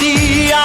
দিয়া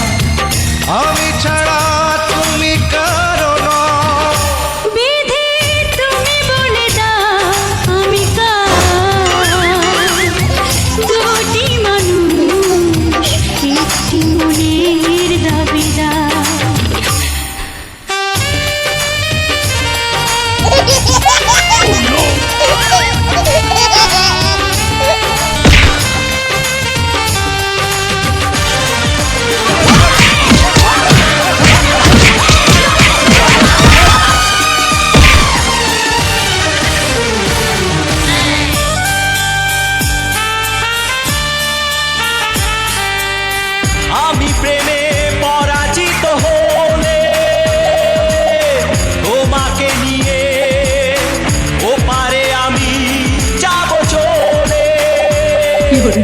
이거를.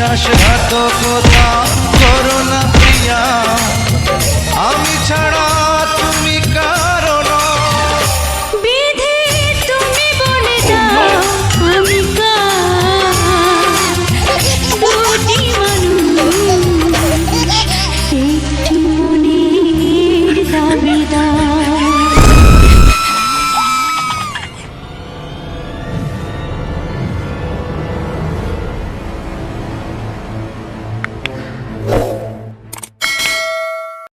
বিশ্বাসঘাতকতা